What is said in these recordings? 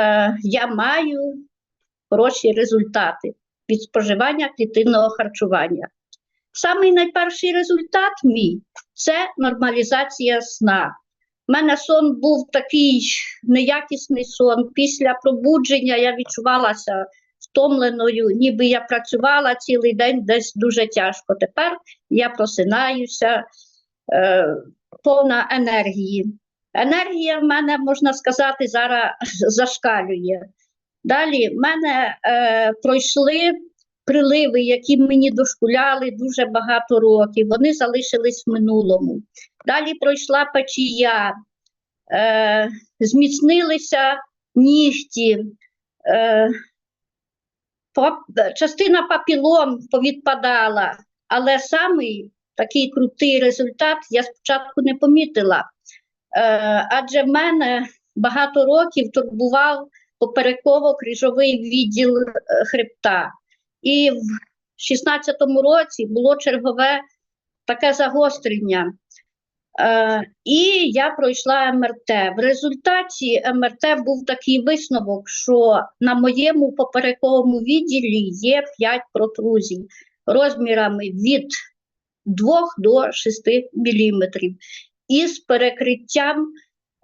е, я маю хороші результати від споживання клітинного харчування. Самий найперший результат мій це нормалізація сна. У мене сон був такий неякісний сон. Після пробудження я відчувалася втомленою, ніби я працювала цілий день десь дуже тяжко. Тепер я просинаюся е, повна енергії. Енергія в мене, можна сказати, зараз зашкалює. Далі в мене е, пройшли приливи, які мені дошкуляли дуже багато років. Вони залишились в минулому. Далі пройшла печія, е, зміцнилися нігті, е, частина папілом повідпадала, але самий такий крутий результат я спочатку не помітила. Е, адже в мене багато років турбував попереково-крижовий відділ е, хребта. І в 16-му році було чергове таке загострення. Е, і я пройшла МРТ. В результаті МРТ був такий висновок, що на моєму поперековому відділі є 5 протрузій розмірами від 2 до 6 міліметрів із перекриттям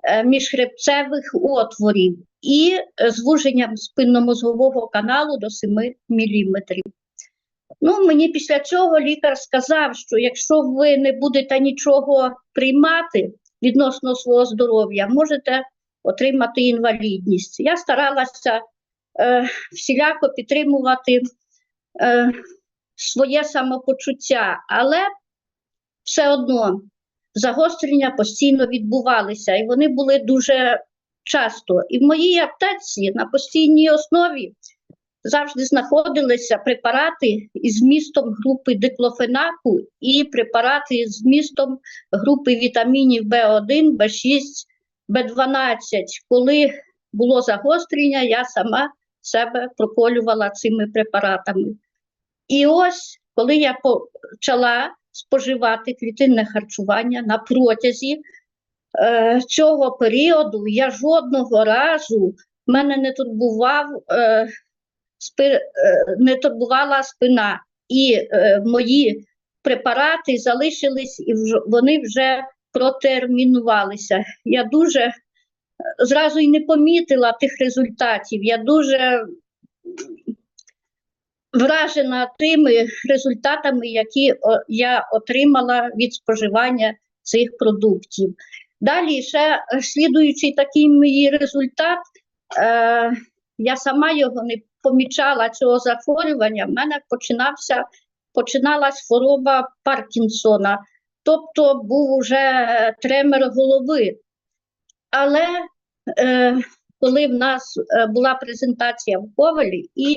е, міжхребцевих отворів і е, звуженням спинномозгового каналу до 7 міліметрів. Ну, мені після цього лікар сказав, що якщо ви не будете нічого приймати відносно свого здоров'я, можете отримати інвалідність. Я старалася е, всіляко підтримувати е, своє самопочуття, але все одно загострення постійно відбувалися, і вони були дуже часто. І в моїй аптеці на постійній основі завжди знаходилися препарати із змістом групи диклофенаку і препарати з змістом групи вітамінів В1, В6, В12. Коли було загострення, я сама себе проколювала цими препаратами. І ось, коли я почала споживати клітинне харчування на протязі е, цього періоду, я жодного разу мене не турбував е, спи, е, не турбувала спина, і е, мої препарати залишились, і вже, вони вже протермінувалися. Я дуже е, зразу й не помітила тих результатів. Я дуже вражена тими результатами, які я отримала від споживання цих продуктів. Далі ще слідуючий такий мій результат. Е, я сама його не помічала цього захворювання, в мене починався, починалась хвороба Паркінсона, тобто був уже тремор голови. Але е, коли в нас е, була презентація в Ковалі, і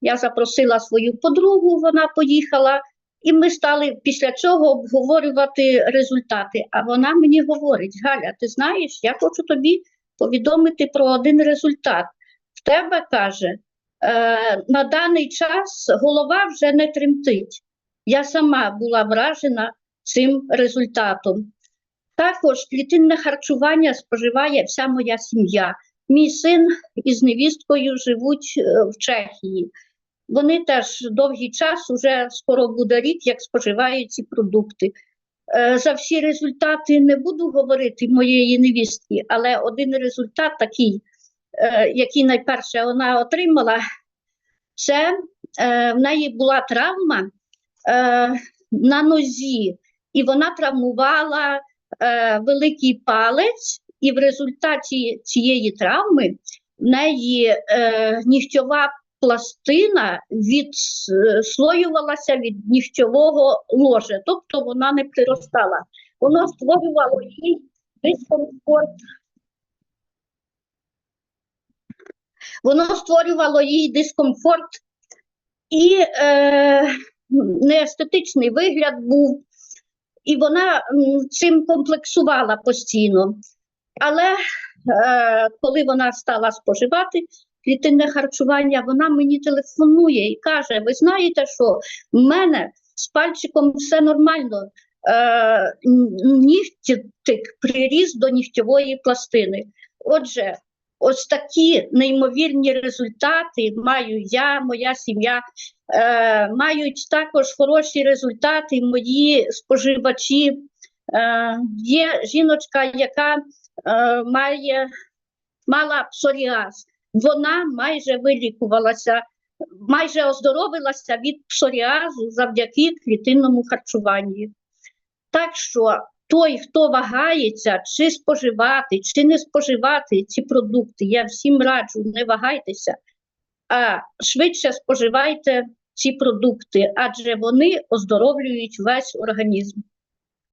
я запросила свою подругу, вона поїхала, і ми стали після цього обговорювати результати. А вона мені говорить: Галя, ти знаєш, я хочу тобі повідомити про один результат. В тебе каже, е, на даний час голова вже не тремтить. Я сама була вражена цим результатом. Також клітинне харчування споживає вся моя сім'я. Мій син із невісткою живуть е, в Чехії. Вони теж довгий час, уже скоро буде рік, як споживають ці продукти. Е, За всі результати не буду говорити моєї невістки, але один результат такий, е, який найперше вона отримала, це е, в неї була травма на нозі, і вона травмувала великий палець, і в результаті цієї травми в неї нігтьова пластина відслоювалася від нігтьового ложа, тобто вона не приростала. Воно створювало їй дискомфорт. Воно створювало їй дискомфорт і е, неестетичний вигляд був, і вона цим комплексувала постійно. Але е, коли вона стала споживати клітинне харчування, вона мені телефонує і каже: Ви знаєте, що в мене з пальчиком все нормально. Е, нігтик приріс до нігтєвої пластини. Отже, ось такі неймовірні результати маю я, моя сім'я, е, мають також хороші результати мої споживачі. Е, є жіночка, яка е, має, мала псоріаз. Вона майже вилікувалася, майже оздоровилася від псоріазу завдяки клітинному харчуванню. Так що той, хто вагається, чи споживати, чи не споживати ці продукти, я всім раджу, не вагайтеся, а швидше споживайте ці продукти, адже вони оздоровлюють весь організм.